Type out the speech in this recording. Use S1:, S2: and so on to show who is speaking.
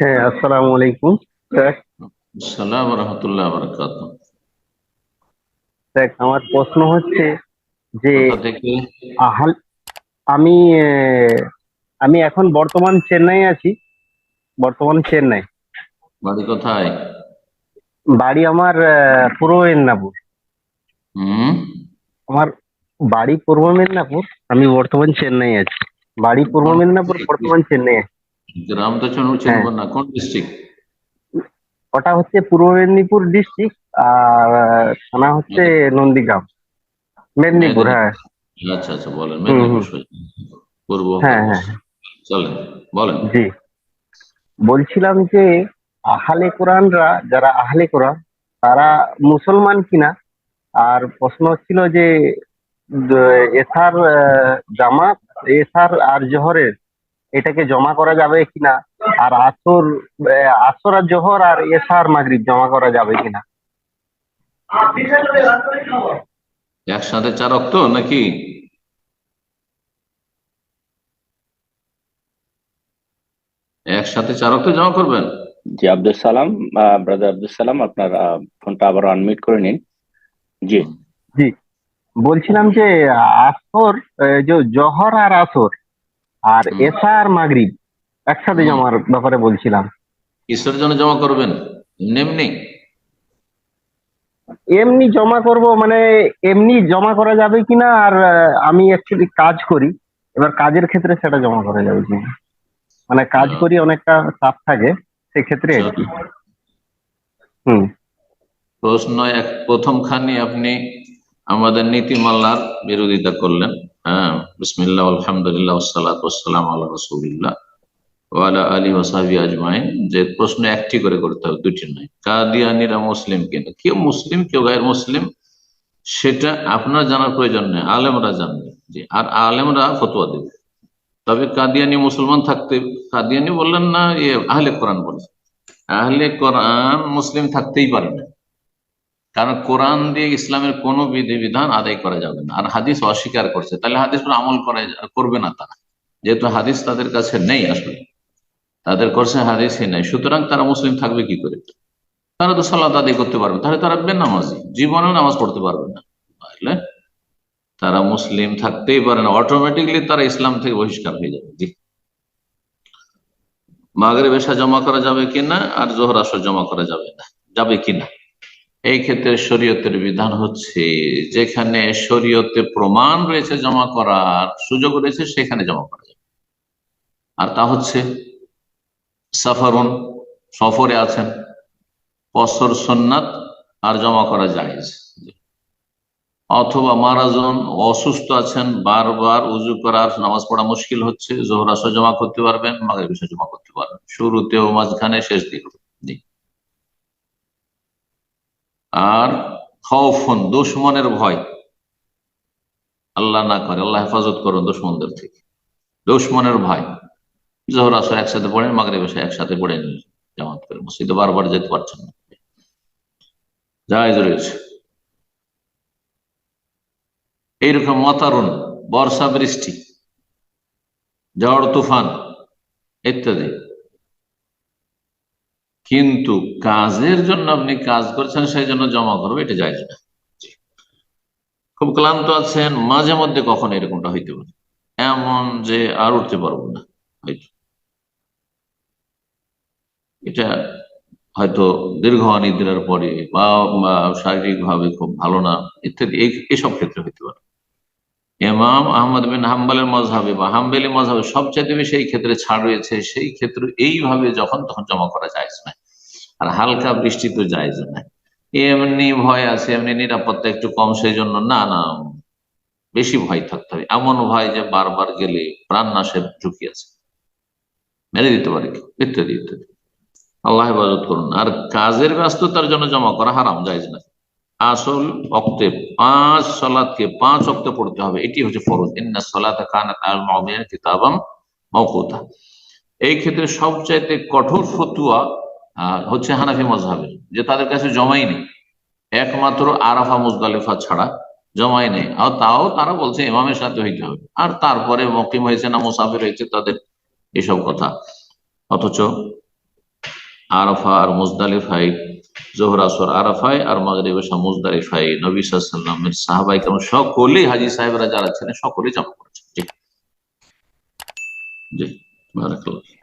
S1: হ্যাঁ আসসালামু আলাইকুম স্যার।
S2: সালাম রহমতুল্লাহ বরকাত
S1: স্যার আমার প্রশ্ন হচ্ছে যে আহাল আমি আমি এখন বর্তমান চেন্নাই আছি বর্তমান চেন্নাই।
S2: বাড়ি কোথায়?
S1: বাড়ি আমার পূর্ব মেদিনীপুর।
S2: হুম?
S1: আমার বাড়ি পূর্ব মেদিনীপুর আমি বর্তমান চেন্নাই আছি। বাড়ি পূর্ব মেদিনীপুর বর্তমান চেন্নাই আছি
S2: কোন ডিস্ট্রিক্ট
S1: ওটা হচ্ছে পূর্ব মেদিনীপুর ডিস্ট্রিক্ট আর থানা হচ্ছে নন্দীগ্রাম। মেদিনীপুর হ্যাঁ।
S2: আচ্ছা আচ্ছা বলেন পূর্ব
S1: হ্যাঁ, হ্যাঁ।
S2: চলেন বলেন।
S1: জি। বলছিলাম যে আহলে কোরআনরা যারা আহলে কোরআন তারা মুসলমান কিনা? আর প্রশ্ন ছিল যে এসার জামাত এসার আর জোহরের এটাকে জমা করা যাবে কিনা? আর আসর আসর আর জোহর আর এসার মাগরিব জমা করা যাবে কিনা?
S2: একসাথে চার অক্ত নাকি? একসাথে চার অক্ত জমা করবেন?
S3: জি আব্দুল সালাম ব্রাদার আব্দুল সালাম আপনার আহ, ফোনটা আবার আনমিউট করে নিন। জি। জি।
S1: বলছিলাম যে আসর আহ, যে জোহর আর আসর আর। এসা আর মাগরিব একসাথে জমার ব্যাপারে বলছিলাম।
S2: কিসের জন্য জমা করবেন? এমনি? এমনি
S1: জমা করব মানে এমনি জমা করা যাবে কিনা আর আমি অ্যাকচুয়ালি কাজ করি। এবার কাজের ক্ষেত্রে সেটা জমা করা যাবে কিনা। মানে কাজ করি অনেকটা চাপ থাকে সেক্ষেত্রে আর কি হুম।
S2: প্রশ্ন এক প্রথম খানি আপনি আমাদের নীতিমালার বিরোধিতা করলেন। হ্যাঁ বিসমিল্লাহ, আলহামদুলিল্লাহ সালাত ওসালাম আল্লাহ রসুলিল্লাহ ওয়ালা আলী ওসাহাবি আজমাইন। যে প্রশ্ন একটি করে করতে হবে, দুটি নয়। কাদিয়ানিরা মুসলিম কিনা? কেউ মুসলিম, কেউ গায়ের মুসলিম? সেটা আপনার জানার প্রয়োজন নেই, আলেমরা জানবে। জি, আর আলেমরা ফতোয়া দেবে। তবে কাদিয়ানি মুসলমান থাকতে, কাদিয়ানি বললেন না ইয়ে আহলে কোরআন বলেন আহলে কোরআন মুসলিম থাকতেই পারে না। কারণ কোরআন দিয়ে ইসলামের কোন বিধি বিধান আদায় করা যাবে না। আর হাদিস অস্বীকার করছে। তাহলে হাদিস আমল করা করবে না তারা। যেহেতু হাদিস তাদের কাছে নেই আসলে। তাদের করছে হাদিসই নেই। সুতরাং তারা মুসলিম থাকবে কি করে? তারা তো সালাত আদায় করতে পারবে। তাহলে তারা বেনামাজি। জীবনেও নামাজ পড়তে পারবে না। বুঝলে তারা মুসলিম থাকতেই পারে না। অটোমেটিকলি তারা ইসলাম থেকে বহিষ্কার হয়ে যাবে। জি। মাগরে বেশা জমা করা যাবে কিনা? আর জোহর আসর জমা করা যাবে না। যাবে কিনা? এই ক্ষেত্রে শরীয়তের বিধান হচ্ছে যেখানে শরীয়তে প্রমাণ রয়েছে জমা করার সুযোগ রয়েছে, সেখানে জমা করা যাবে। আর তা হচ্ছে সাফারুন, সফরে আছেন কসর সন্ন্যাত আর জমা করা যায় অথবা মারাজন অসুস্থ আছেন, বারবার উজু করার নামাজ পড়া মুশকিল হচ্ছে জোহরাসও জমা করতে পারবেন মাগের বিষয় জমা করতে পারবেন। শুরুতেও মাঝখানে শেষ দিক জি আর খৌফন দুশ্মনের ভয়। আল্লাহ না করে, আল্লাহ হেফাজত করুন দুশ্মনদের থেকে। দুশ্মনের ভয়। জোহর আসর একসাথে পড়েন মাগরে বসে একসাথে পড়ে নিন জামাত করে। মসজিদে বারবার যেতে পারছেন না। জায়জ রয়েছে এইরকম মতারুণ বর্ষা বৃষ্টি, ঝড় তুফান, ইত্যাদি। কিন্তু কাজের জন্য আপনি কাজ করছেন, সেই জন্য জমা করবে, এটা যায় না। খুব ক্লান্ত আছেন, মাঝে মধ্যে কখন এরকমটা হইতে পারে। এমন যে আর উঠতে পারব না, হয়তো। এটা হয়তো দীর্ঘ অনিদ্রার পরে বা শারীরিক ভাবে খুব ভালো না, ইত্যাদি এসব ক্ষেত্রে হইতে পারে। ইমাম আহমদ বিন হাম্বালের মজহাবে বা হাম্বেলি মজহাবে সবচেয়ে বেশি এই ক্ষেত্রে ছাড় রয়েছে, সেই ক্ষেত্রে এইভাবে যখন, তখন জমা করা যায় না আর হালকা বৃষ্টি তো যায় না এমনি ভয় আছে এমনি নিরাপত্তা একটু কম সেই জন্য না না বেশি ভয় থাকতে হবে। এমন ভয় যে বারবার গেলে প্রাণ নাশের ঝুঁকি আছে। মেরে দিতে পারে কেউ, ইত্যাদি ইত্যাদি। আল্লাহ হেফাজত করুন। আর কাজের ব্যস্ততার জন্য জমা করা হারাম যায় না আসল অক্তে পাঁচ সলাদকে পাঁচ অক্তে পড়তে হবে এটি হচ্ছে ফরজ। ইন্না সলাতা মুমিনিনা কিতাবাম মাওকুতা। এই ক্ষেত্রে সবচাইতে কঠোর ফতুয়া হচ্ছে হানাফি মজহাবের, যে তাদের কাছে জমাই নেই। একমাত্র আরাফা মুজদালিফা ছাড়া জমাই নেই। আর তাও তারা বলছে ইমামের সাথে হইতে হবে। আর তারপরে মকিম হয়েছে না মুসাফির হয়েছে তাদের এসব কথা। অথচ আরাফা আর মুজদালিফাই, জোহর আসর আরাফায় আর মাগরিব এসা মুজদালিফাই, নবী সাল্লামের সাহাবাই কেমন সকলেই হাজি সাহেবরা যারা ছিলেন, সকলেই জমা করেছেন। জি। জি, বারাকাল্লাহ।